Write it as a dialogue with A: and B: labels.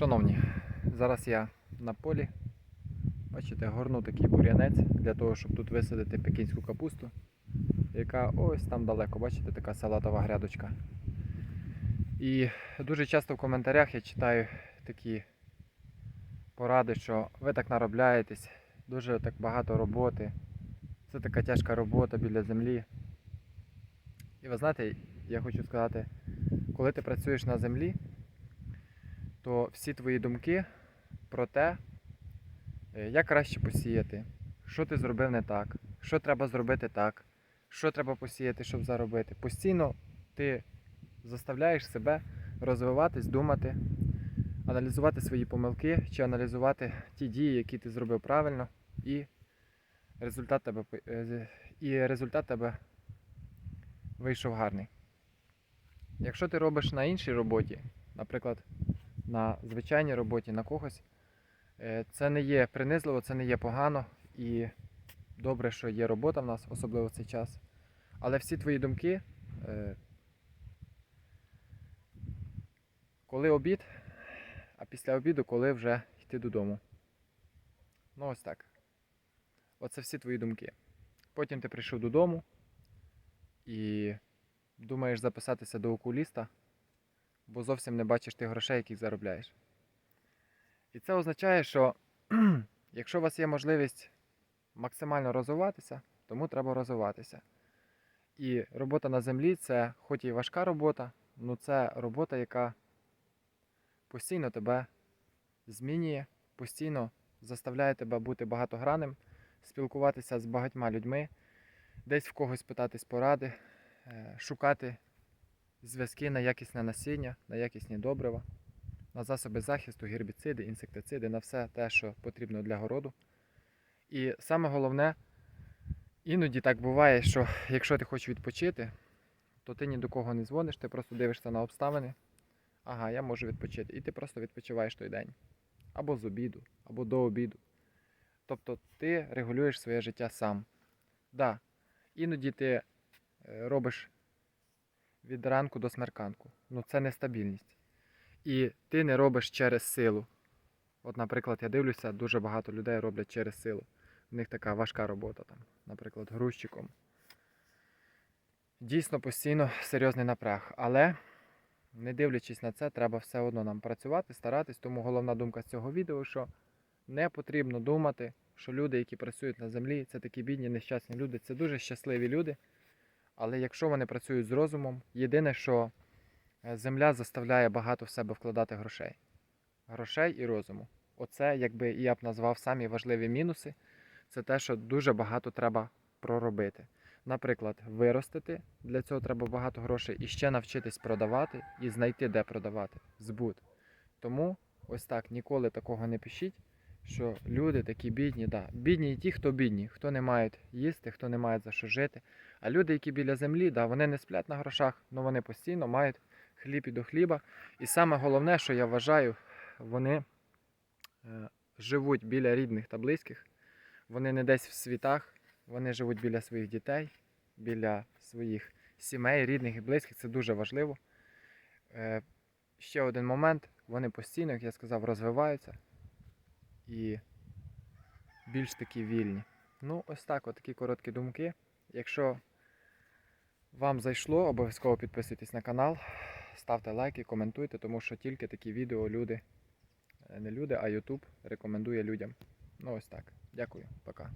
A: Шановні, зараз я на полі. Бачите, горну такий бур'янець для того, щоб тут висадити пекінську капусту, яка ось там далеко, бачите, така салатова грядочка. І дуже часто в коментарях я читаю такі поради, що ви так наробляєтесь, дуже так багато роботи. Це така тяжка робота біля землі. І ви знаєте, я хочу сказати, коли ти працюєш на землі, то всі твої думки про те, е, як краще посіяти, що ти зробив не так, що треба зробити так, що треба посіяти, щоб заробити. Постійно ти заставляєш себе розвиватись, думати, аналізувати свої помилки чи аналізувати ті дії, які ти зробив правильно, і результат тебе, е, і результат тебе вийшов гарний. Якщо ти робиш на іншій роботі, наприклад, на звичайній роботі на когось, е, це не є принизливо, це не є погано і добре, що є робота в нас, особливо в цей час. Але всі твої думки, е, коли обід, а після обіду, коли вже йти додому. Ну ось так. Оце всі твої думки. Потім ти прийшов додому і думаєш записатися до окуліста, бо зовсім не бачиш тих грошей, яких заробляєш. І це означає, що якщо у вас є можливість максимально розвиватися, тому треба розвиватися. І робота на землі це хоч і важка робота, але це робота, яка постійно тебе змінює, постійно заставляє тебе бути багатогранним, спілкуватися з багатьма людьми, десь в когось питатись поради, е, шукати зв'язки на якісне насіння, на якісні добрива, на засоби захисту, гербіциди, інсектициди, на все те, що потрібно для городу. І саме головне, іноді так буває, що якщо ти хочеш відпочити, то ти ні до кого не дзвониш, ти просто дивишся на обставини. Ага, я можу відпочити. І ти просто відпочиваєш той день. Або з обіду, або до обіду. Тобто ти регулюєш своє життя сам. Да, іноді ти е, робиш від ранку до смерканку. Ну це нестабільність. І ти не робиш через силу. От, наприклад, я дивлюся, дуже багато людей роблять через силу. У них така важка робота, там, наприклад, грузчиком. Дійсно постійно серйозний напряг. Але, не дивлячись на це, треба все одно нам працювати, старатись. Тому головна думка з цього відео, що не потрібно думати, що люди, які працюють на землі, це такі бідні, нещасні люди. Це дуже щасливі люди. Але якщо вони працюють з розумом, єдине, що е, земля заставляє багато в себе вкладати грошей. Грошей і розуму. Оце, якби я б назвав самі важливі мінуси, це те, що дуже багато треба проробити. Наприклад, виростити, для цього треба багато грошей, і ще навчитись продавати і знайти, де продавати. Збут. Тому ось так ніколи такого не пишіть, що люди такі бідні, да. Бідні і ті, хто бідні, хто не мають їсти, хто не має за що жити. А люди, які біля землі, да, вони не сплять на грошах, але вони постійно мають хліб і до хліба. І саме головне, що я вважаю, вони е, живуть біля рідних та близьких, вони не десь в світах, вони живуть біля своїх дітей, біля своїх сімей, рідних і близьких. Це дуже важливо. Е, ще один момент, вони постійно, як я сказав, розвиваються і більш такі вільні. Ну, ось так, от такі короткі думки. Якщо вам зайшло, обов'язково підписуйтесь на канал, ставте лайки, коментуйте, тому що тільки такі відео люди, е, не люди, а YouTube рекомендує людям. Ну ось так. Дякую, пока.